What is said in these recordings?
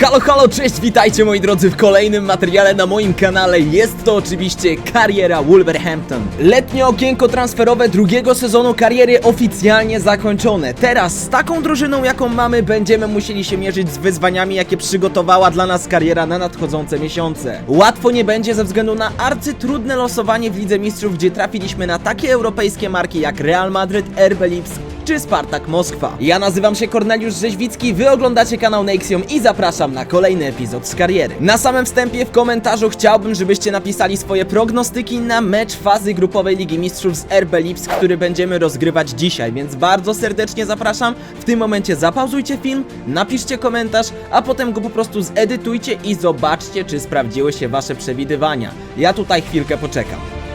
Halo, halo, cześć, witajcie moi drodzy w kolejnym materiale na moim kanale. Jest to oczywiście kariera Wolverhampton. Letnie okienko transferowe drugiego sezonu kariery oficjalnie zakończone. Teraz z taką drużyną jaką mamy będziemy musieli się mierzyć z wyzwaniami jakie przygotowała dla nas kariera na nadchodzące miesiące. Łatwo nie będzie ze względu na arcytrudne losowanie w Lidze Mistrzów, gdzie trafiliśmy na takie europejskie marki jak Real Madryt, RB Lipsk czy Spartak Moskwa. Ja nazywam się Korneliusz Rzeźwicki, wy oglądacie kanał Nexium i zapraszam na kolejny epizod z kariery. Na samym wstępie w komentarzu chciałbym, żebyście napisali swoje prognostyki na mecz fazy grupowej Ligi Mistrzów z RB Lipsk, który będziemy rozgrywać dzisiaj, więc bardzo serdecznie zapraszam. W tym momencie zapauzujcie film, napiszcie komentarz, a potem go po prostu zedytujcie i zobaczcie, czy sprawdziły się wasze przewidywania. Ja tutaj chwilkę poczekam.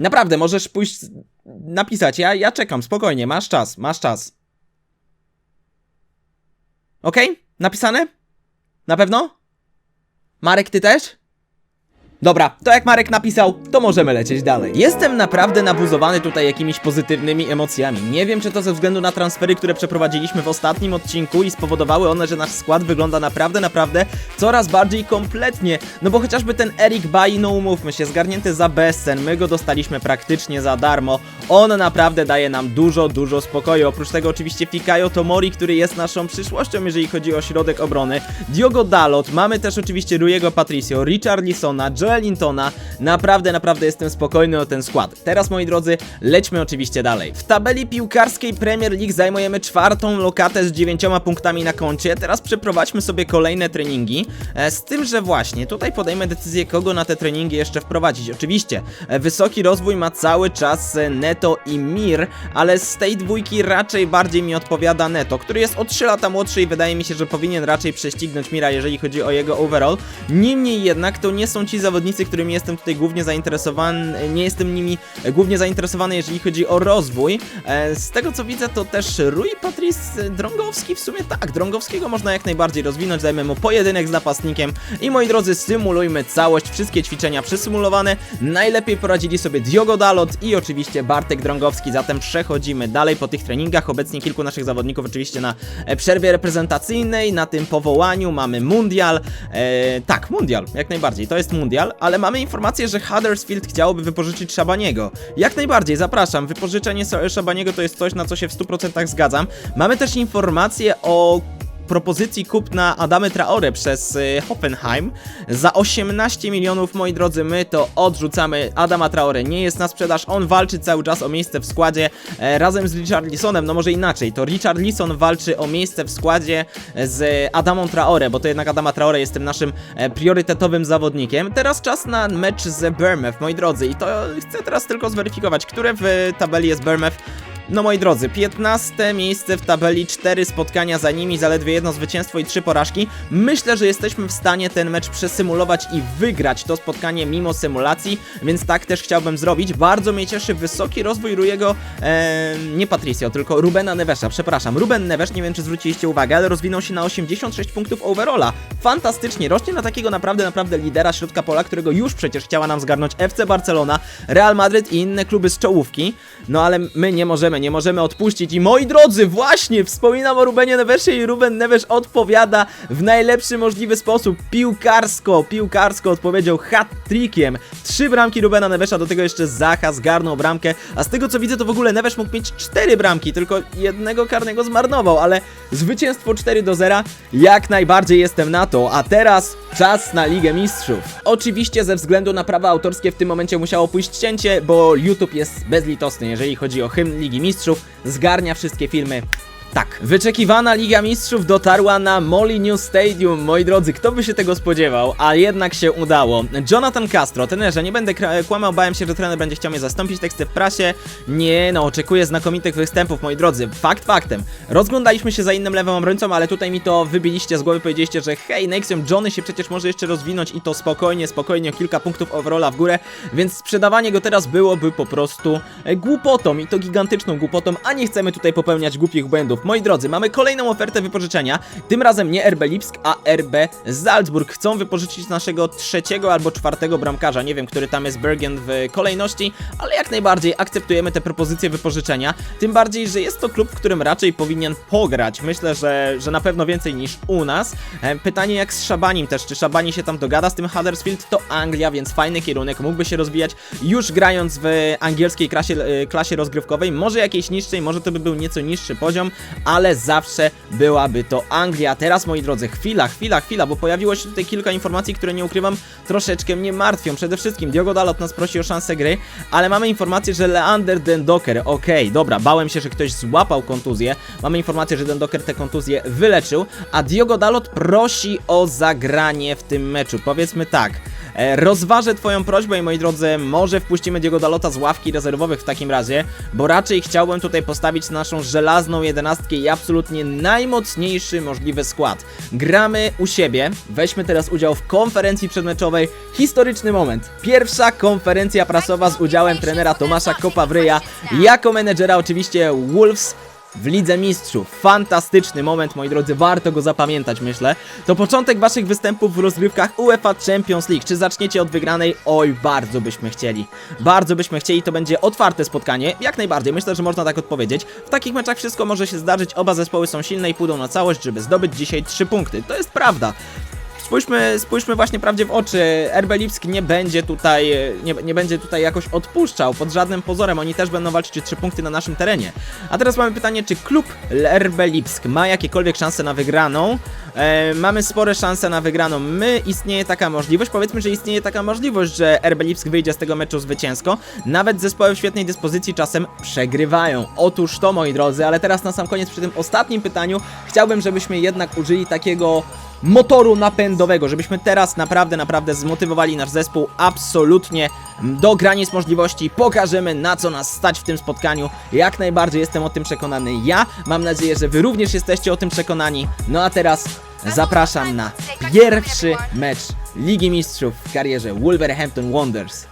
Naprawdę, możesz pójść napisać. Ja, ja czekam, spokojnie, masz czas, masz czas. Okej? Napisane? Na pewno? Marek, ty też? Dobra, to jak Marek napisał, to możemy lecieć dalej. Jestem naprawdę nabuzowany tutaj jakimiś pozytywnymi emocjami. Nie wiem, czy to ze względu na transfery, które przeprowadziliśmy w ostatnim odcinku i spowodowały one, że nasz skład wygląda naprawdę, naprawdę coraz bardziej kompletnie. No bo chociażby ten Eric Bailly, no umówmy się, zgarnięty za bezcen, my go dostaliśmy praktycznie za darmo. On naprawdę daje nam dużo, dużo spokoju. Oprócz tego oczywiście Fikayo Tomori, który jest naszą przyszłością, jeżeli chodzi o środek obrony. Diogo Dalot, mamy też oczywiście Ruyego Patricio, Richard Lisona, Joelintona. Naprawdę, naprawdę jestem spokojny o ten skład. Teraz, moi drodzy, lećmy oczywiście dalej. W tabeli piłkarskiej Premier League zajmujemy czwartą lokatę z dziewięcioma punktami na koncie. Teraz przeprowadźmy sobie kolejne treningi. E, Z tym, że właśnie tutaj podejmę decyzję, kogo na te treningi jeszcze wprowadzić. Oczywiście, e, wysoki rozwój ma cały czas e, Neto i Mir, ale z tej dwójki raczej bardziej mi odpowiada Neto, który jest o 3 lata młodszy i wydaje mi się, że powinien raczej prześcignąć Mira, jeżeli chodzi o jego overall. Niemniej jednak to nie są ci zawodnicy, którymi jestem tutaj głównie zainteresowany, nie jestem nimi głównie zainteresowany, jeżeli chodzi o rozwój. E, Z tego co widzę, to też Rui Patrice Drągowski, w sumie tak, Drągowskiego można jak najbardziej rozwinąć, dajmy mu pojedynek z napastnikiem i moi drodzy, symulujmy całość, wszystkie ćwiczenia przesymulowane. Najlepiej poradzili sobie Diogo Dalot i oczywiście Bartek Drągowski, zatem przechodzimy dalej po tych treningach. Obecnie kilku naszych zawodników oczywiście na e, przerwie reprezentacyjnej, na tym powołaniu mamy Mundial. E, tak, Mundial, jak najbardziej, to jest Mundial, ale mamy informację, że Huddersfield chciałoby wypożyczyć Szabaniego. Jak najbardziej, zapraszam, wypożyczenie Szabaniego to jest coś, na co się w 100% zgadzam. Mamy też informację o propozycji kupna Adamy Traore przez y, Hoffenheim za 18 milionów, moi drodzy, my to odrzucamy. Adama Traore nie jest na sprzedaż, on walczy cały czas o miejsce w składzie e, razem z Richarlisonem, no może inaczej, to Richarlison walczy o miejsce w składzie z Adamą Traore, bo to jednak Adama Traore jest tym naszym e, priorytetowym zawodnikiem. Teraz czas na mecz z Bournemouth, moi drodzy, i to chcę teraz tylko zweryfikować, które w tabeli jest Bournemouth. No moi drodzy, 15 miejsce w tabeli, 4 spotkania za nimi, zaledwie jedno zwycięstwo i 3 porażki. Myślę, że jesteśmy w stanie ten mecz przesymulować i wygrać to spotkanie mimo symulacji, więc tak też chciałbym zrobić. Bardzo mnie cieszy wysoki rozwój Rujego, nie Patricio, tylko Rubena Nevesza, przepraszam. Ruben Neves, nie wiem czy zwróciliście uwagę, ale rozwinął się na 86 punktów overalla. Fantastycznie, rośnie na takiego naprawdę, naprawdę lidera środka pola, którego już przecież chciała nam zgarnąć FC Barcelona, Real Madryt i inne kluby z czołówki. No ale my nie możemy, nie możemy odpuścić. I moi drodzy, właśnie wspominam o Rubenie Nevesie i Ruben Neves odpowiada w najlepszy możliwy sposób. Piłkarsko, piłkarsko odpowiedział hat-trickiem. Trzy bramki Rubena Nevesa, do tego jeszcze Zacha zgarnął bramkę. A z tego co widzę, to w ogóle Neves mógł mieć cztery bramki, tylko jednego karnego zmarnował, ale zwycięstwo 4 do 0 jak najbardziej jestem na to. A teraz czas na Ligę Mistrzów. Oczywiście ze względu na prawa autorskie w tym momencie musiało pójść cięcie, bo YouTube jest bezlitosny, jeżeli chodzi o hymn Ligi Mistrzów. Zgarnia wszystkie filmy. Tak, wyczekiwana Liga Mistrzów dotarła na Molineux Stadium, moi drodzy, kto by się tego spodziewał, a jednak się udało. Jonathan Castro, trenerze, nie będę kłamał, bałem się, że trener będzie chciał mnie zastąpić, teksty w prasie, nie no, oczekuję znakomitych występów, moi drodzy, fakt faktem. Rozglądaliśmy się za innym lewym obrońcą, ale tutaj mi to wybiliście z głowy, powiedzieliście, że hej, Nexium, Johnny się przecież może jeszcze rozwinąć i to spokojnie, spokojnie, o kilka punktów overalla w górę, więc sprzedawanie go teraz byłoby po prostu e, głupotą i to gigantyczną głupotą, a nie chcemy tutaj popełniać głupich błędów. Moi drodzy, mamy kolejną ofertę wypożyczenia. Tym razem nie RB Lipsk, a RB Salzburg. Chcą wypożyczyć naszego trzeciego albo czwartego bramkarza. Nie wiem, który tam jest Bergen w kolejności, ale jak najbardziej akceptujemy te propozycje wypożyczenia. Tym bardziej, że jest to klub, w którym raczej powinien pograć. Myślę, że, że na pewno więcej niż u nas. E, Pytanie jak z Szabanim też, czy Szabani się tam dogada z tym Huddersfield? To Anglia, więc fajny kierunek, mógłby się rozwijać już grając w angielskiej klasie, e, klasie rozgrywkowej. Może jakiejś niższej, może to by był nieco niższy poziom, ale zawsze byłaby to Anglia. Teraz, moi drodzy, chwila, chwila, chwila, bo pojawiło się tutaj kilka informacji, które nie ukrywam, troszeczkę mnie martwią. Przede wszystkim Diogo Dalot nas prosi o szansę gry, ale mamy informację, że Leander Dendoker, okej, dobra, bałem się, że ktoś złapał kontuzję. Mamy informację, że Dendoker tę kontuzję wyleczył, a Diogo Dalot prosi o zagranie w tym meczu. Powiedzmy tak. E, Rozważę Twoją prośbę i moi drodzy, może wpuścimy Diego Dalota z ławki rezerwowych w takim razie, bo raczej chciałbym tutaj postawić naszą żelazną jedenastkę i absolutnie najmocniejszy możliwy skład. Gramy u siebie, weźmy teraz udział w konferencji przedmeczowej. Historyczny moment. Pierwsza konferencja prasowa z udziałem trenera Tomasza Kopawryja, jako menedżera oczywiście Wolves w Lidze Mistrzów. Fantastyczny moment, moi drodzy, warto go zapamiętać, myślę. To początek waszych występów w rozgrywkach UEFA Champions League. Czy zaczniecie od wygranej? Oj, bardzo byśmy chcieli. Bardzo byśmy chcieli, to będzie otwarte spotkanie, jak najbardziej, myślę, że można tak odpowiedzieć. W takich meczach wszystko może się zdarzyć, oba zespoły są silne i pójdą na całość, żeby zdobyć dzisiaj trzy punkty. To jest prawda. Spójrzmy, spójrzmy właśnie prawdzie w oczy. RB nie będzie tutaj nie, nie będzie tutaj jakoś odpuszczał pod żadnym pozorem. Oni też będą walczyć o 3 punkty na naszym terenie. A teraz mamy pytanie, czy klub RB Lipsk ma jakiekolwiek szanse na wygraną? E, mamy spore szanse na wygraną. My istnieje taka możliwość, powiedzmy, że istnieje taka możliwość, że RB Lipsk wyjdzie z tego meczu zwycięsko. Nawet zespoły w świetnej dyspozycji czasem przegrywają. Otóż to, moi drodzy, ale teraz na sam koniec przy tym ostatnim pytaniu chciałbym, żebyśmy jednak użyli takiego motoru napędowego, żebyśmy teraz naprawdę, naprawdę zmotywowali nasz zespół absolutnie do granic możliwości. Pokażemy na co nas stać w tym spotkaniu. Jak najbardziej jestem o tym przekonany ja. Mam nadzieję, że wy również jesteście o tym przekonani. No a teraz zapraszam na pierwszy mecz Ligi Mistrzów w karierze Wolverhampton Wanderers.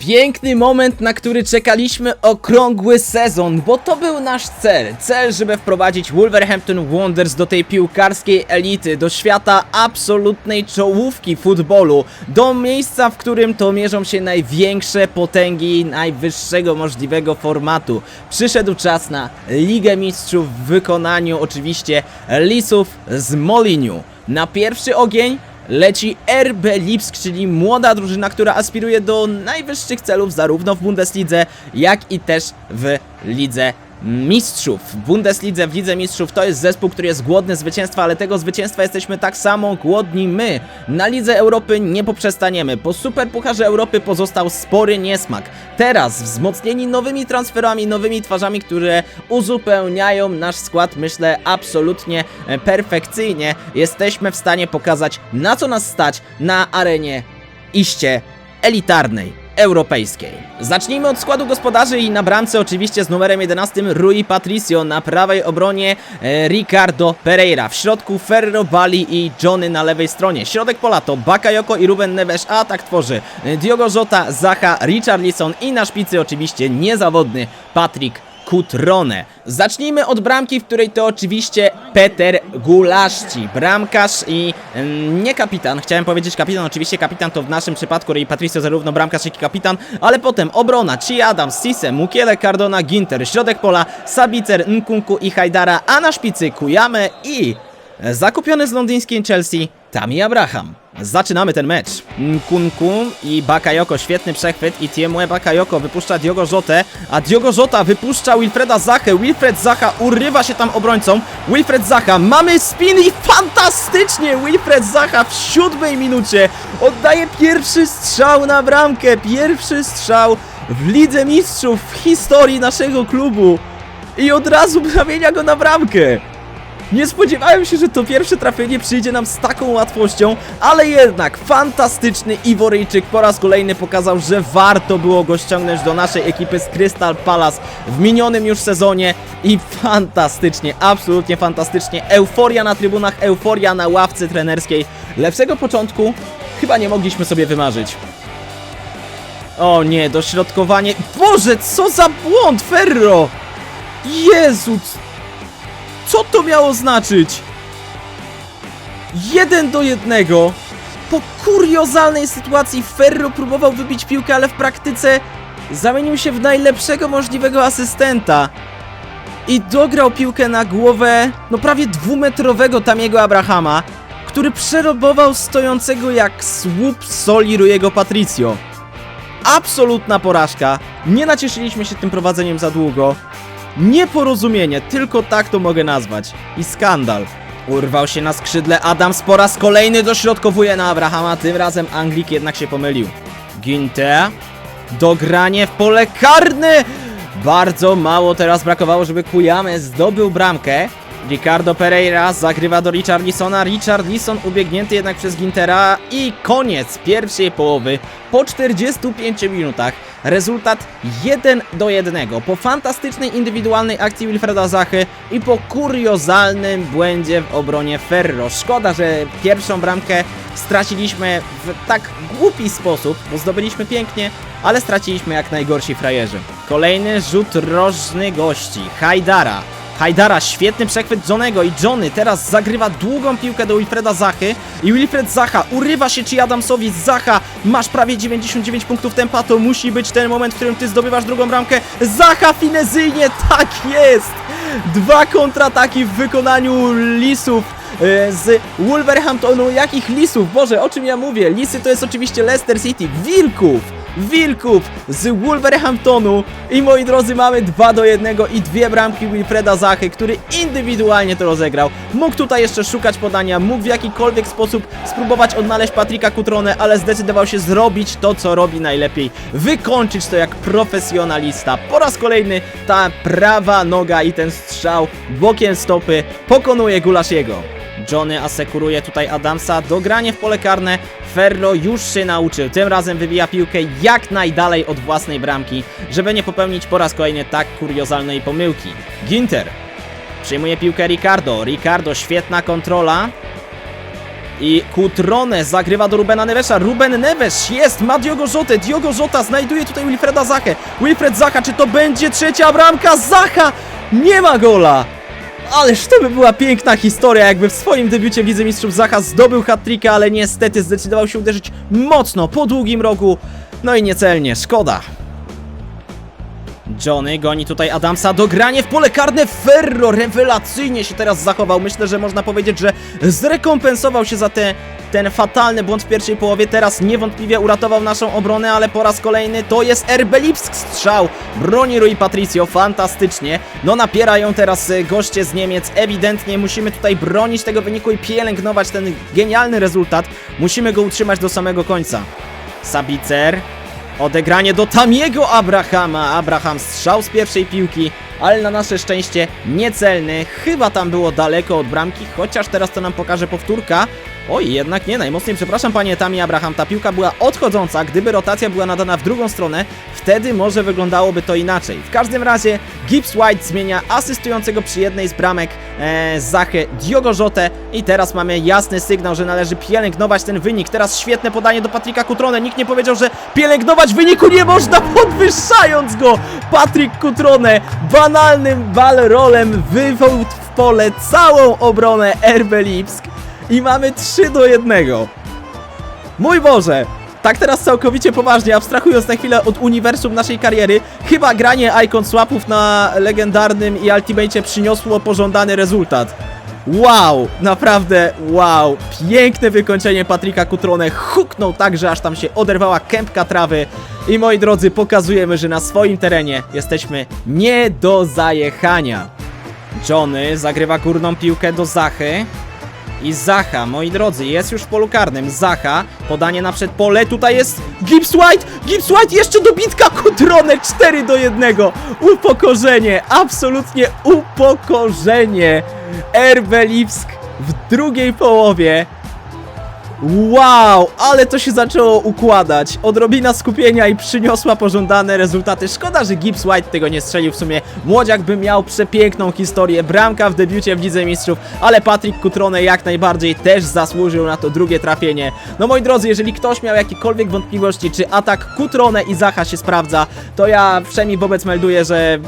Piękny moment, na który czekaliśmy okrągły sezon, bo to był nasz cel. Cel, żeby wprowadzić Wolverhampton Wanderers do tej piłkarskiej elity, do świata absolutnej czołówki futbolu, do miejsca, w którym to mierzą się największe potęgi najwyższego możliwego formatu. Przyszedł czas na Ligę Mistrzów w wykonaniu oczywiście Lisów z Moliniu. Na pierwszy ogień leci RB Lipsk, czyli młoda drużyna, która aspiruje do najwyższych celów zarówno w Bundeslidze, jak i też w Lidze Mistrzów. W Bundeslidze, w Lidze Mistrzów to jest zespół, który jest głodny zwycięstwa, ale tego zwycięstwa jesteśmy tak samo głodni my. Na Lidze Europy nie poprzestaniemy. Po Superpucharze Europy pozostał spory niesmak. Teraz wzmocnieni nowymi transferami, nowymi twarzami, które uzupełniają nasz skład, myślę absolutnie e, perfekcyjnie, jesteśmy w stanie pokazać na co nas stać na arenie iście elitarnej europejskiej. Zacznijmy od składu gospodarzy i na bramce oczywiście z numerem 11 Rui Patricio, na prawej obronie e, Ricardo Pereira, w środku Ferro Bali i Johnny na lewej stronie. Środek pola to Bakayoko i Ruben Neves, a atak tworzy e, Diogo Jota, Zaha, Richarlison i na szpicy oczywiście niezawodny Patrick Kutrone. Zacznijmy od bramki, w której to oczywiście Peter Gulaszci, bramkarz i nie kapitan, chciałem powiedzieć kapitan, oczywiście kapitan to w naszym przypadku i Patricio zarówno bramkarz jak i kapitan, ale potem obrona, Ci Adams, Sise, Mukiele, Cardona, Ginter, środek pola, Sabicer, Nkunku i Hajdara, a na szpicy Kujamy i zakupiony z londyńskiej Chelsea Tami Abraham. Zaczynamy ten mecz. Nkunku i Bakayoko, świetny przechwyt i Tiemue Bakayoko wypuszcza Diogo Jotę, a Diogo Jota wypuszcza Wilfreda Zachę. Wilfred Zacha urywa się tam obrońcą. Wilfred Zacha, mamy spin i fantastycznie Wilfred Zacha w siódmej minucie oddaje pierwszy strzał na bramkę. Pierwszy strzał w Lidze Mistrzów w historii naszego klubu. I od razu zamienia go na bramkę. Nie spodziewałem się, że to pierwsze trafienie przyjdzie nam z taką łatwością, ale jednak fantastyczny Iworyjczyk po raz kolejny pokazał, że warto było go ściągnąć do naszej ekipy z Crystal Palace w minionym już sezonie i fantastycznie, absolutnie fantastycznie. Euforia na trybunach, euforia na ławce trenerskiej. Lepszego początku chyba nie mogliśmy sobie wymarzyć. O nie, dośrodkowanie. Boże, co za błąd, Ferro! Jezu, Co to miało znaczyć? Jeden do jednego. Po kuriozalnej sytuacji Ferro próbował wybić piłkę, ale w praktyce zamienił się w najlepszego możliwego asystenta. I dograł piłkę na głowę, no prawie dwumetrowego Tamiego Abrahama, który przerobował stojącego jak słup soli Rujego Patricio. Absolutna porażka. Nie nacieszyliśmy się tym prowadzeniem za długo. Nieporozumienie, tylko tak to mogę nazwać. I skandal. Urwał się na skrzydle Adams po raz kolejny dośrodkowuje na Abrahama, tym razem Anglik jednak się pomylił. Ginte. Dogranie w pole karne! Bardzo mało teraz brakowało, żeby Kujame zdobył bramkę. Ricardo Pereira zagrywa do Richarlisona. Richarlison ubiegnięty jednak przez Gintera i koniec pierwszej połowy po 45 minutach. Rezultat 1 do 1 po fantastycznej indywidualnej akcji Wilfreda Zachy i po kuriozalnym błędzie w obronie Ferro. Szkoda, że pierwszą bramkę straciliśmy w tak głupi sposób, bo zdobyliśmy pięknie, ale straciliśmy jak najgorsi frajerzy. Kolejny rzut rożny gości, Hajdara. Hajdara, świetny przechwyt Johnego i Johnny teraz zagrywa długą piłkę do Wilfreda Zachy i Wilfred Zacha urywa się ci Adamsowi Zacha, masz prawie 99 punktów tempa, to musi być ten moment, w którym ty zdobywasz drugą bramkę Zacha finezyjnie, tak jest! Dwa kontrataki w wykonaniu Lisów e, z Wolverhamptonu, jakich Lisów? Boże, o czym ja mówię? Lisy to jest oczywiście Leicester City, Wilków! Wilków z Wolverhamptonu i moi drodzy mamy 2 do 1 i dwie bramki Wilfreda Zachy, który indywidualnie to rozegrał. Mógł tutaj jeszcze szukać podania, mógł w jakikolwiek sposób spróbować odnaleźć Patryka Kutronę, ale zdecydował się zrobić to, co robi najlepiej. Wykończyć to jak profesjonalista. Po raz kolejny ta prawa noga i ten strzał bokiem stopy pokonuje Gulashiego. Johnny asekuruje tutaj Adamsa, dogranie w pole karne, Ferro już się nauczył, tym razem wybija piłkę jak najdalej od własnej bramki, żeby nie popełnić po raz kolejny tak kuriozalnej pomyłki. Ginter przyjmuje piłkę Ricardo, Ricardo świetna kontrola, i Kutrone zagrywa do Rubena Nevesa. Ruben Neves jest, ma Diogo Jotę. Diogo Jota znajduje tutaj Wilfreda Zachę. Wilfred Zacha, czy to będzie trzecia bramka? Zacha! Nie ma gola! Ależ to by była piękna historia, jakby w swoim debiucie w Lidze Mistrzów Zacha zdobył hat ale niestety zdecydował się uderzyć mocno po długim rogu. No i niecelnie, szkoda. Johnny goni tutaj Adamsa, dogranie w pole karne. Ferro, rewelacyjnie się teraz zachował, myślę, że można powiedzieć, że zrekompensował się za te, ten fatalny błąd w pierwszej połowie, teraz niewątpliwie uratował naszą obronę, ale po raz kolejny to jest RB Lipsk strzał, broni Rui Patricio, fantastycznie, no napierają teraz e, goście z Niemiec, ewidentnie musimy tutaj bronić tego wyniku i pielęgnować ten genialny rezultat, musimy go utrzymać do samego końca. Sabicer, Odegranie do Tamiego Abrahama. Abraham strzał z pierwszej piłki, ale na nasze szczęście niecelny. Chyba tam było daleko od bramki, chociaż teraz to nam pokaże powtórka. Oj, jednak nie, najmocniej przepraszam panie Tami Abraham, ta piłka była odchodząca, gdyby rotacja była nadana w drugą stronę, wtedy może wyglądałoby to inaczej. W każdym razie Gibbs White zmienia asystującego przy jednej z bramek e, Zachę Diogo Jotę i teraz mamy jasny sygnał, że należy pielęgnować ten wynik. Teraz świetne podanie do Patryka Kutrone, nikt nie powiedział, że pielęgnować wyniku nie można podwyższając go! Patryk Kutrone banalnym balrolem wywołł w pole całą obronę RB Lipsk i mamy 3 do 1. Mój Boże! Tak teraz całkowicie poważnie, abstrahując na chwilę od uniwersum naszej kariery, chyba granie Icon Swapów na legendarnym i Ultimate przyniosło pożądany rezultat. Wow, naprawdę wow. Piękne wykończenie Patryka Kutrone. Huknął tak, że aż tam się oderwała kępka trawy. I moi drodzy, pokazujemy, że na swoim terenie jesteśmy nie do zajechania. Johnny zagrywa górną piłkę do Zachy. I Zacha, moi drodzy, jest już w polu karnym. Zacha, podanie na przedpole, tutaj jest Gibbs White, Gibbs White, jeszcze dobitka, Kutrone 4 do 1. Upokorzenie, absolutnie upokorzenie. RB Lipsk w drugiej połowie Wow, ale to się zaczęło układać. Odrobina skupienia i przyniosła pożądane rezultaty. Szkoda, że Gibbs White tego nie strzelił w sumie. Młodziak by miał przepiękną historię. Bramka w debiucie w Lidze Mistrzów, ale Patrick Cutrone jak najbardziej też zasłużył na to drugie trafienie. No moi drodzy, jeżeli ktoś miał jakiekolwiek wątpliwości, czy atak Cutrone i Zacha się sprawdza, to ja wszemi wobec melduję, że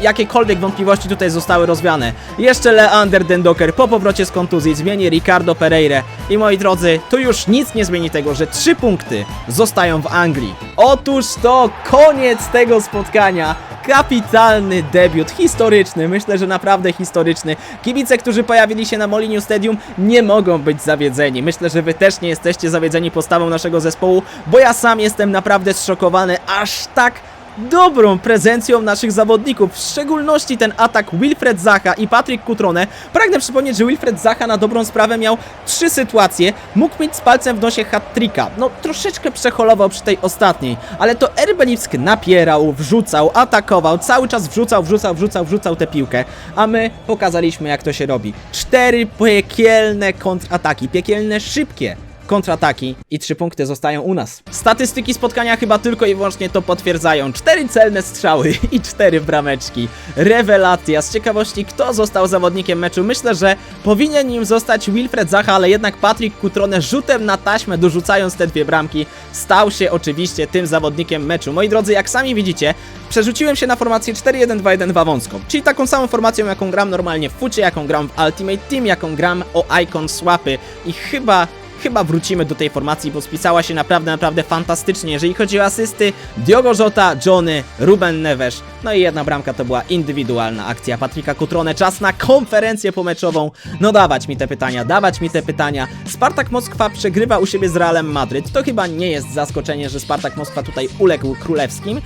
jakiekolwiek wątpliwości tutaj zostały rozwiane. Jeszcze Leander Dendoker po powrocie z kontuzji zmieni Ricardo Pereira. I moi drodzy, tu już nic nie zmieni tego, że trzy punkty zostają w Anglii. Otóż to koniec tego spotkania. Kapitalny debiut, historyczny, myślę, że naprawdę historyczny. Kibice, którzy pojawili się na Moliniu Stadium nie mogą być zawiedzeni. Myślę, że wy też nie jesteście zawiedzeni postawą naszego zespołu, bo ja sam jestem naprawdę zszokowany aż tak dobrą prezencją naszych zawodników, w szczególności ten atak Wilfred Zaha i Patryk Kutrone. Pragnę przypomnieć, że Wilfred Zaha na dobrą sprawę miał trzy sytuacje, mógł mieć z palcem w nosie hat-tricka. No troszeczkę przeholował przy tej ostatniej, ale to Erbelipsk napierał, wrzucał, atakował, cały czas wrzucał, wrzucał, wrzucał, wrzucał tę piłkę, a my pokazaliśmy jak to się robi. Cztery piekielne kontrataki, piekielne, szybkie kontrataki i trzy punkty zostają u nas. Statystyki spotkania chyba tylko i wyłącznie to potwierdzają. Cztery celne strzały i cztery brameczki. Rewelacja. Z ciekawości, kto został zawodnikiem meczu? Myślę, że powinien nim zostać Wilfred Zaha, ale jednak Patryk Kutrone rzutem na taśmę, dorzucając te dwie bramki, stał się oczywiście tym zawodnikiem meczu. Moi drodzy, jak sami widzicie, przerzuciłem się na formację 4-1-2-1-2 wąską, czyli taką samą formacją, jaką gram normalnie w fucie, jaką gram w Ultimate Team, jaką gram o Icon Swapy i chyba chyba wrócimy do tej formacji, bo spisała się naprawdę, naprawdę fantastycznie. Jeżeli chodzi o asysty, Diogo Jota, Johnny, Ruben Neves, no i jedna bramka to była indywidualna akcja Patryka Kutrone. Czas na konferencję pomeczową. No dawać mi te pytania, dawać mi te pytania. Spartak Moskwa przegrywa u siebie z Realem Madryt. To chyba nie jest zaskoczenie, że Spartak Moskwa tutaj uległ królewskim.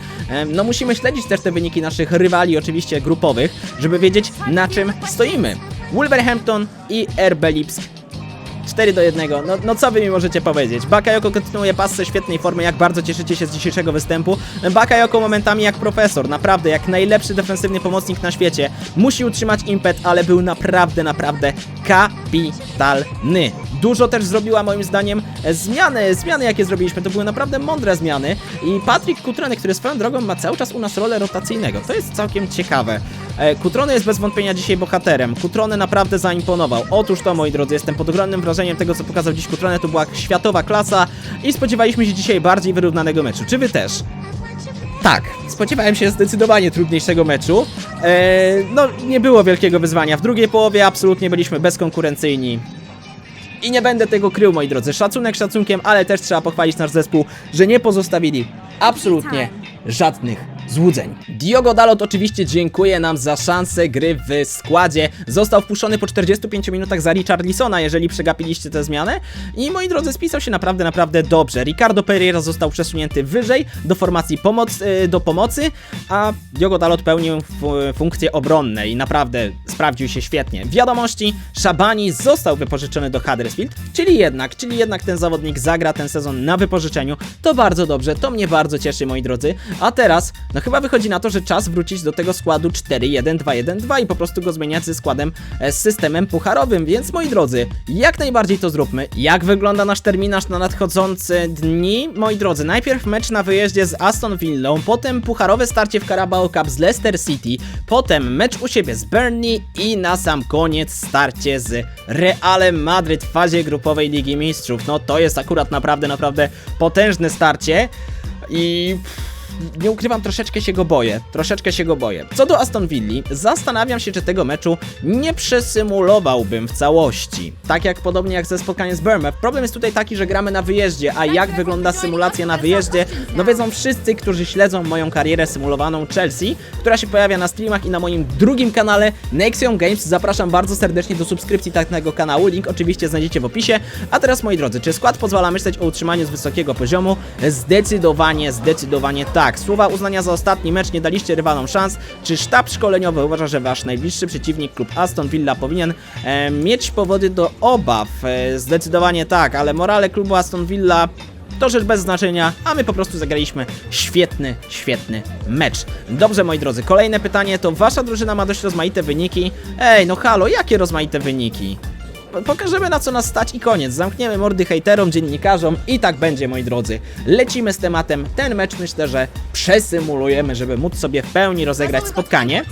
No musimy śledzić też te wyniki naszych rywali, oczywiście grupowych, żeby wiedzieć na czym stoimy. Wolverhampton i RB Lipsk 4 do 1. No, no co wy mi możecie powiedzieć? Bakayoko kontynuuje pasce świetnej formy, jak bardzo cieszycie się z dzisiejszego występu. Bakayoko momentami jak profesor, naprawdę jak najlepszy defensywny pomocnik na świecie. Musi utrzymać impet, ale był naprawdę, naprawdę kapitalny. Dużo też zrobiła moim zdaniem e, zmiany, zmiany jakie zrobiliśmy, to były naprawdę mądre zmiany i Patryk Kutrony, który swoją drogą ma cały czas u nas rolę rotacyjnego, to jest całkiem ciekawe. E, Kutrony jest bez wątpienia dzisiaj bohaterem, Kutrony naprawdę zaimponował. Otóż to moi drodzy, jestem pod ogromnym wrażeniem tego co pokazał dziś Kutrony, to była światowa klasa i spodziewaliśmy się dzisiaj bardziej wyrównanego meczu. Czy wy też? Tak, spodziewałem się zdecydowanie trudniejszego meczu. Eee, no, nie było wielkiego wyzwania. W drugiej połowie absolutnie byliśmy bezkonkurencyjni. I nie będę tego krył, moi drodzy. Szacunek szacunkiem, ale też trzeba pochwalić nasz zespół, że nie pozostawili absolutnie żadnych złudzeń. Diogo Dalot oczywiście dziękuję nam za szansę gry w składzie. Został wpuszczony po 45 minutach za Richarlisona, jeżeli przegapiliście tę zmianę. I moi drodzy, spisał się naprawdę, naprawdę dobrze. Ricardo Pereira został przesunięty wyżej do formacji pomoc, y, do pomocy, a Diogo Dalot pełnił fu- funkcje obronne i naprawdę sprawdził się świetnie. Wiadomości, Szabani został wypożyczony do Huddersfield, czyli jednak, czyli jednak ten zawodnik zagra ten sezon na wypożyczeniu. To bardzo dobrze, to mnie bardzo cieszy, moi drodzy. A teraz, no chyba wychodzi na to, że czas wrócić do tego składu 4-1-2-1-2 i po prostu go zmieniać ze składem e, z systemem pucharowym, więc moi drodzy, jak najbardziej to zróbmy. Jak wygląda nasz terminarz na nadchodzące dni? Moi drodzy, najpierw mecz na wyjeździe z Aston Villą, potem pucharowe starcie w Carabao Cup z Leicester City, potem mecz u siebie z Burnley i na sam koniec starcie z Realem Madryt w fazie grupowej Ligi Mistrzów. No to jest akurat naprawdę, naprawdę potężne starcie i nie ukrywam, troszeczkę się go boję. Troszeczkę się go boję. Co do Aston Villa, zastanawiam się, czy tego meczu nie przesymulowałbym w całości. Tak jak podobnie jak ze spotkaniem z Bournemouth. Problem jest tutaj taki, że gramy na wyjeździe, a jak wygląda symulacja na wyjeździe, no wiedzą wszyscy, którzy śledzą moją karierę symulowaną Chelsea, która się pojawia na streamach i na moim drugim kanale Nexion Games. Zapraszam bardzo serdecznie do subskrypcji takiego kanału. Link oczywiście znajdziecie w opisie. A teraz moi drodzy, czy skład pozwala myśleć o utrzymaniu z wysokiego poziomu? Zdecydowanie, zdecydowanie tak. Słowa uznania za ostatni mecz nie daliście rywalom szans. Czy sztab szkoleniowy uważa, że wasz najbliższy przeciwnik, klub Aston Villa, powinien e, mieć powody do obaw? E, zdecydowanie tak, ale morale klubu Aston Villa to rzecz bez znaczenia, a my po prostu zagraliśmy świetny, świetny mecz. Dobrze, moi drodzy, kolejne pytanie to wasza drużyna ma dość rozmaite wyniki. Ej, no halo, jakie rozmaite wyniki? Po- Pokażemy na co nas stać i koniec. Zamkniemy mordy hejterom, dziennikarzom i tak będzie, moi drodzy. Lecimy z tematem. Ten mecz myślę, że przesymulujemy, żeby móc sobie w pełni rozegrać spotkanie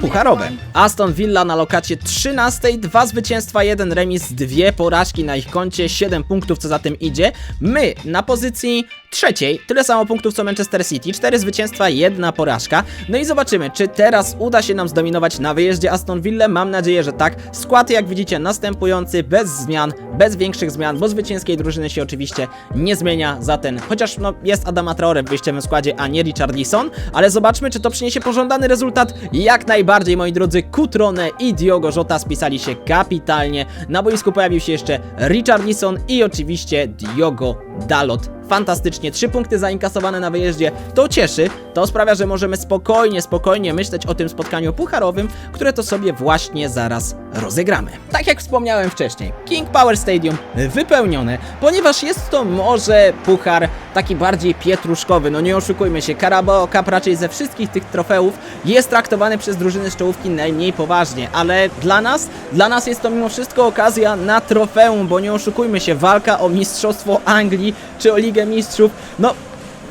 pucharowe. Aston Villa na lokacie 13, dwa zwycięstwa, jeden remis, dwie porażki na ich koncie, 7 punktów, co za tym idzie. My na pozycji trzeciej, tyle samo punktów co Manchester City, cztery zwycięstwa, jedna porażka. No i zobaczymy, czy teraz uda się nam zdominować na wyjeździe Aston Villa. Mam nadzieję, że tak. Skład, jak widzicie, następujący, bez zmian, bez większych zmian, bo zwycięskiej drużyny się oczywiście nie zmienia za ten, chociaż no, jest Adama Traore w wyjściowym składzie, a nie Richarlison, ale zobaczmy, czy to przyniesie pożądany rezultat. Jak najbardziej, moi drodzy, Kutrone i Diogo Jota spisali się kapitalnie. Na boisku pojawił się jeszcze Richarlison i oczywiście Diogo Dalot. Fantastycznie, trzy punkty zainkasowane na wyjeździe, to cieszy, to sprawia, że możemy spokojnie, spokojnie myśleć o tym spotkaniu pucharowym, które to sobie właśnie zaraz rozegramy. Tak jak wspomniałem wcześniej, King Power Stadium wypełnione, ponieważ jest to może puchar taki bardziej pietruszkowy, no nie oszukujmy się, Carabao Cup raczej ze wszystkich tych trofeów jest traktowany przez drużyny z czołówki najmniej poważnie, ale dla nas, dla nas jest to mimo wszystko okazja na trofeum, bo nie oszukujmy się, walka o Mistrzostwo Anglii czy o Ligę Mistrzów, no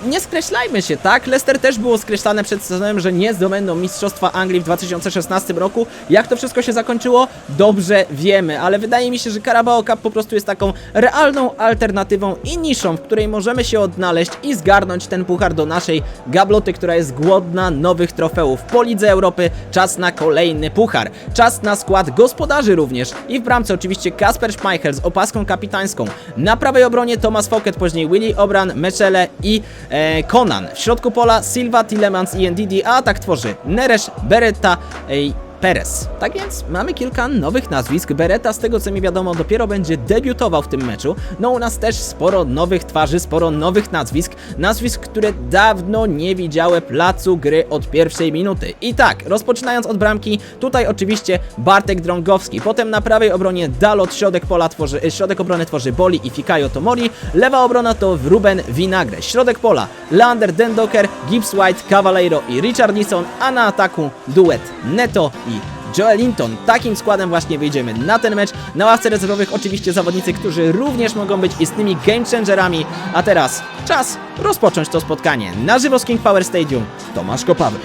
nie skreślajmy się, tak? Leicester też było skreślane przed sezonem, że nie zdobędą Mistrzostwa Anglii w 2016 roku. Jak to wszystko się zakończyło? Dobrze wiemy, ale wydaje mi się, że Carabao Cup po prostu jest taką realną alternatywą i niszą, w której możemy się odnaleźć i zgarnąć ten puchar do naszej gabloty, która jest głodna nowych trofeów. Po Lidze Europy czas na kolejny puchar. Czas na skład gospodarzy również. I w bramce oczywiście Kasper Schmeichel z opaską kapitańską. Na prawej obronie Thomas Fouquet, później Willy Obran, Mechele i e, Conan. W środku pola Silva, Tillemans i Ndidi, a atak tworzy Neres, Beretta i Perez. Tak więc mamy kilka nowych nazwisk. Beretta, z tego co mi wiadomo, dopiero będzie debiutował w tym meczu. No u nas też sporo nowych twarzy, sporo nowych nazwisk. Nazwisk, które dawno nie widziały placu gry od pierwszej minuty. I tak, rozpoczynając od bramki, tutaj oczywiście Bartek Drągowski. Potem na prawej obronie Dalot, środek pola tworzy, e, środek obrony tworzy Boli i Fikayo Tomori. Lewa obrona to Ruben Vinagre. Środek pola Leander Dendoker, Gibbs White, Cavaleiro i Richarlison, a na ataku duet Neto i Joelinton. Takim składem właśnie wyjdziemy na ten mecz. Na ławce rezerwowych oczywiście zawodnicy, którzy również mogą być istnymi game changerami. A teraz czas rozpocząć to spotkanie. Na żywo z King Power Stadium Tomasz Kopawry.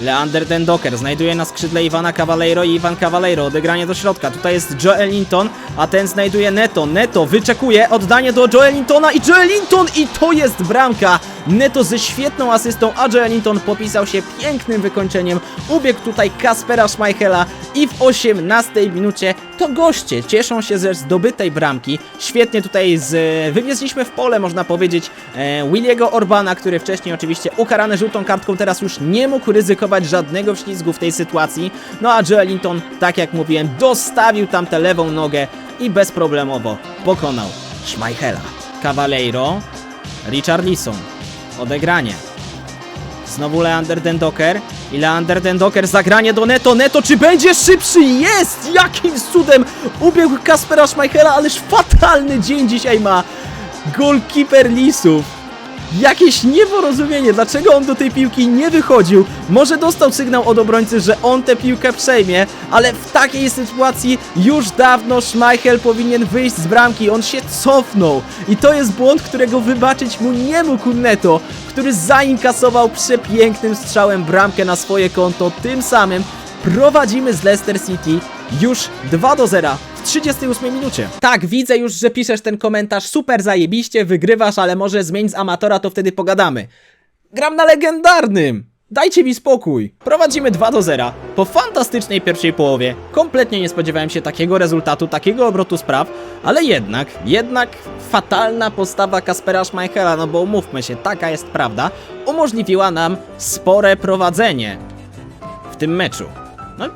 Leander Dendoker znajduje na skrzydle Iwana Cavaleiro i Iwan Cavaleiro. Odegranie do środka. Tutaj jest Joelinton, a ten znajduje Neto. Neto wyczekuje oddanie do Joelintona i Joelinton i to jest bramka. Neto ze świetną asystą, a Joelinton popisał się pięknym wykończeniem. Ubiegł tutaj Kaspera Schmeichela i w 18 minucie to goście cieszą się ze zdobytej bramki. Świetnie tutaj z, wywieźliśmy w pole, można powiedzieć, e, Williego Orbana, który wcześniej oczywiście ukarany żółtą kartką, teraz już nie mógł ryzykować żadnego wślizgu w tej sytuacji. No a Joelinton, tak jak mówiłem, dostawił tam tę lewą nogę i bezproblemowo pokonał Schmeichela. Cavaleiro, Richarlison, odegranie. Znowu Leander Dendoker i Leander Dendoker zagranie do Neto. Neto czy będzie szybszy? Jest! Jakim cudem ubiegł Kaspera Schmeichela, ależ fatalny dzień dzisiaj ma golkiper Lisów. Jakieś nieporozumienie, dlaczego on do tej piłki nie wychodził? Może dostał sygnał od obrońcy, że on tę piłkę przejmie, ale w takiej sytuacji już dawno Schmeichel powinien wyjść z bramki, on się cofnął. I to jest błąd, którego wybaczyć mu nie mógł Neto, który zainkasował przepięknym strzałem bramkę na swoje konto, tym samym prowadzimy z Leicester City już 2 do 0 w 38 minucie. Tak, widzę już, że piszesz ten komentarz, super zajebiście, wygrywasz, ale może zmień z amatora, to wtedy pogadamy. Gram na legendarnym! Dajcie mi spokój. Prowadzimy 2 do 0. Po fantastycznej pierwszej połowie. Kompletnie nie spodziewałem się takiego rezultatu, takiego obrotu spraw, ale jednak, jednak fatalna postawa Kaspera Schmeichela, no bo umówmy się, taka jest prawda, umożliwiła nam spore prowadzenie w tym meczu. No,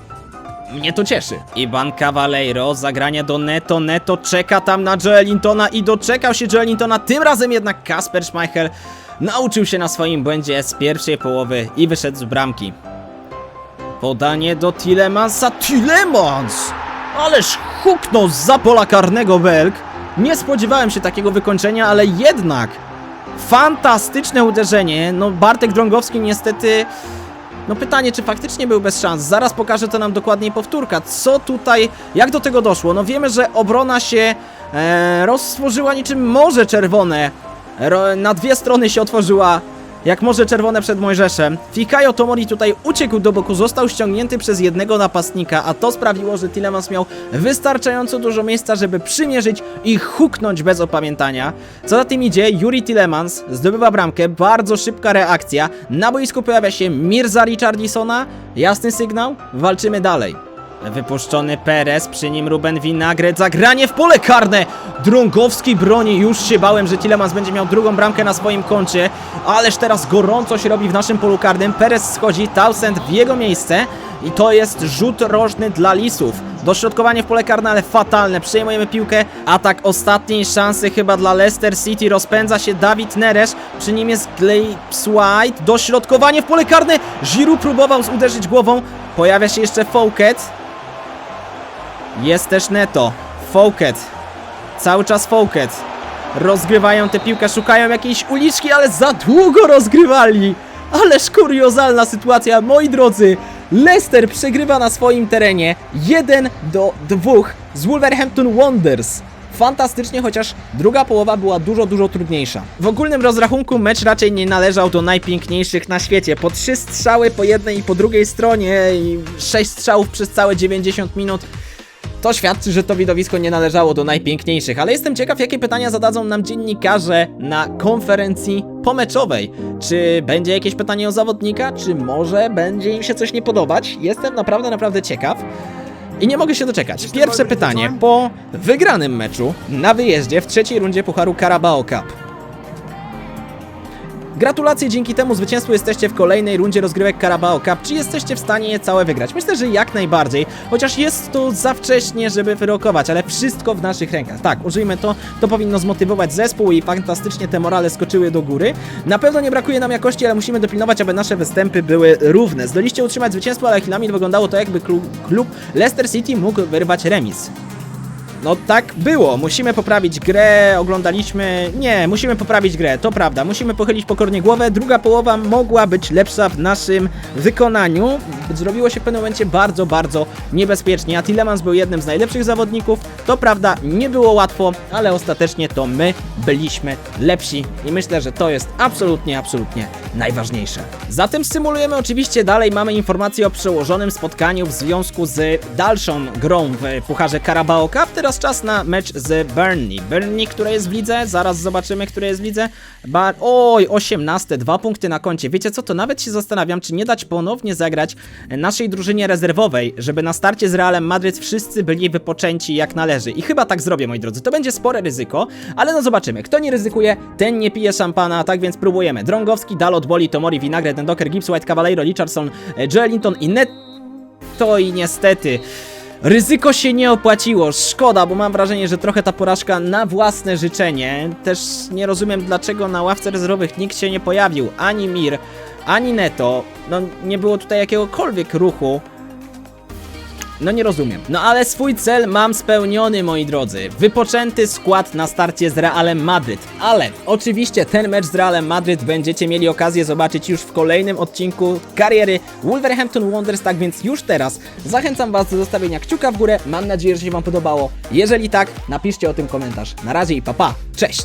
mnie to cieszy. Iban Cavaleiro, zagranie do Neto. Neto czeka tam na Joelintona i doczekał się Joelintona. Tym razem jednak Kasper Schmeichel nauczył się na swoim błędzie z pierwszej połowy i wyszedł z bramki. Podanie do Tilemansa. Tilemans! Ależ huknął za pola karnego Belk. Nie spodziewałem się takiego wykończenia, ale jednak fantastyczne uderzenie. No Bartek Drągowski niestety no pytanie, czy faktycznie był bez szans? Zaraz pokażę to nam dokładniej powtórka. Co tutaj, jak do tego doszło? No wiemy, że obrona się e, roztworzyła niczym morze czerwone. Ro, na dwie strony się otworzyła jak morze czerwone przed Mojżeszem. Fikayo Tomori tutaj uciekł do boku, został ściągnięty przez jednego napastnika, a to sprawiło, że Tilemans miał wystarczająco dużo miejsca, żeby przymierzyć i huknąć bez opamiętania. Co za tym idzie, Yuri Tilemans zdobywa bramkę, bardzo szybka reakcja. Na boisku pojawia się Mirza Richardisona, jasny sygnał, walczymy dalej. Wypuszczony Perez, przy nim Ruben Winagret, zagranie w pole karne! Drągowski broni, już się bałem, że Tilemans będzie miał drugą bramkę na swoim koncie, ależ teraz gorąco się robi w naszym polu karnym, Perez schodzi, Townsend w jego miejsce i to jest rzut rożny dla Lisów. Dośrodkowanie w pole karne, ale fatalne, przejmujemy piłkę, atak ostatniej szansy chyba dla Leicester City, rozpędza się Dawid Neres, przy nim jest Glapes White, dośrodkowanie w pole karne, Giroud próbował uderzyć głową, pojawia się jeszcze Fouquet, jest też Neto. Fouquet. Cały czas Fouquet. Rozgrywają tę piłkę, szukają jakiejś uliczki, ale za długo rozgrywali. Ależ kuriozalna sytuacja, moi drodzy. Leicester przegrywa na swoim terenie 1 do 2 z Wolverhampton Wanderers. Fantastycznie, chociaż druga połowa była dużo, dużo trudniejsza. W ogólnym rozrachunku mecz raczej nie należał do najpiękniejszych na świecie. Po trzy strzały po jednej i po drugiej stronie i sześć strzałów przez całe 90 minut. To świadczy, że to widowisko nie należało do najpiękniejszych, ale jestem ciekaw, jakie pytania zadadzą nam dziennikarze na konferencji pomeczowej. Czy będzie jakieś pytanie o zawodnika, czy może będzie im się coś nie podobać? Jestem naprawdę, naprawdę ciekaw. I nie mogę się doczekać. Pierwsze pytanie po wygranym meczu na wyjeździe w trzeciej rundzie Pucharu Carabao Cup. Gratulacje, dzięki temu zwycięstwu jesteście w kolejnej rundzie rozgrywek Carabao Cup. Czy jesteście w stanie je całe wygrać? Myślę, że jak najbardziej, chociaż jest to za wcześnie, żeby wyrokować, ale wszystko w naszych rękach. Tak, użyjmy to, to powinno zmotywować zespół i fantastycznie te morale skoczyły do góry. Na pewno nie brakuje nam jakości, ale musimy dopilnować, aby nasze występy były równe. Zdoliście utrzymać zwycięstwo, ale chwilami wyglądało to jakby klu- klub Leicester City mógł wyrwać remis. No tak było, musimy poprawić grę, oglądaliśmy... Nie, musimy poprawić grę, to prawda, musimy pochylić pokornie głowę, druga połowa mogła być lepsza w naszym wykonaniu. Zrobiło się w pewnym momencie bardzo, bardzo niebezpiecznie, a Tillemans był jednym z najlepszych zawodników. To prawda, nie było łatwo, ale ostatecznie to my byliśmy lepsi. I myślę, że to jest absolutnie, absolutnie najważniejsze. Zatem symulujemy oczywiście dalej, mamy informacje o przełożonym spotkaniu w związku z dalszą grą w Pucharze Carabao Cup. Teraz czas na mecz z Burnley. Burnley, które jest w lidze, zaraz zobaczymy, które jest w lidze. Ba Oj, 18, dwa punkty na koncie. Wiecie co, to nawet się zastanawiam, czy nie dać ponownie zagrać naszej drużynie rezerwowej, żeby na starcie z Realem Madryt wszyscy byli wypoczęci jak należy. I chyba tak zrobię, moi drodzy. To będzie spore ryzyko, ale no zobaczymy. Kto nie ryzykuje, ten nie pije szampana, tak więc próbujemy. Drągowski, Dalot, Boli, Tomori, Vinagre, Dendoker, Gibbs, White, Cavaleiro, Richardson, e, Joelinton i Netto i niestety... Ryzyko się nie opłaciło, szkoda, bo mam wrażenie, że trochę ta porażka na własne życzenie. Też nie rozumiem, dlaczego na ławce rezerwowych nikt się nie pojawił, ani Mir, ani Neto. No, nie było tutaj jakiegokolwiek ruchu. No nie rozumiem. No ale swój cel mam spełniony, moi drodzy. Wypoczęty skład na starcie z Realem Madryt. Ale oczywiście ten mecz z Realem Madryt będziecie mieli okazję zobaczyć już w kolejnym odcinku kariery Wolverhampton Wanderers, tak więc już teraz zachęcam Was do zostawienia kciuka w górę. Mam nadzieję, że się Wam podobało. Jeżeli tak, napiszcie o tym komentarz. Na razie i papa. Pa. Cześć!